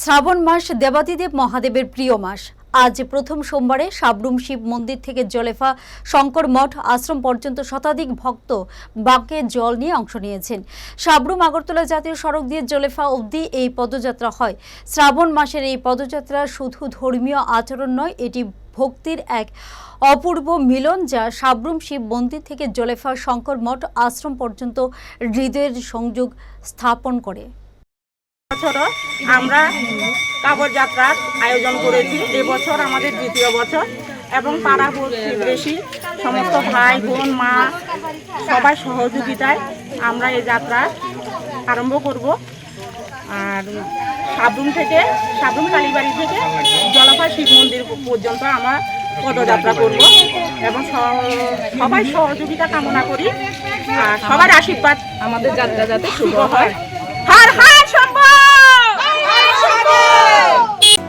শ্রাবণ মাস দেবাদিদেব মহাদেবের প্রিয় মাস। আজ প্রথম সোমবারে সাবরুম শিব মন্দির থেকে জলেফা শঙ্কর মঠ আশ্রম পর্যন্ত শতাধিক ভক্ত বাঁকে জল নিয়ে অংশ নিয়েছেন। সাবরুম আগরতলা জাতীয় সড়ক দিয়ে জলেফা অবধি এই পদযাত্রা হয়। শ্রাবণ মাসের এই পদযাত্রা শুধু ধর্মীয় আচরণ নয়, এটি ভক্তির এক অপূর্ব মিলন যা সাবরুম শিব মন্দির থেকে জলেফা শঙ্কর মঠ আশ্রম পর্যন্ত হৃদয়ের সংযোগ স্থাপন করে। বছরও আমরা কাপড় যাত্রার আয়োজন করেছি। এবছর আমাদের দ্বিতীয় বছর এবং পাড়া প্রতিবেশী সমস্ত ভাই, বোন, মা সবাই সহযোগিতায় আমরা এই যাত্রা আরম্ভ করব। আর সাবরুম থেকে, সাবরুম কালীবাড়ি থেকে জলপা শিব মন্দির পর্যন্ত আমরা পদযাত্রা করব এবং সবাই সহযোগিতা কামনা করি। আর সবার আশীর্বাদ আমাদের যাত্রা যাতে শুভ হয়। হার হার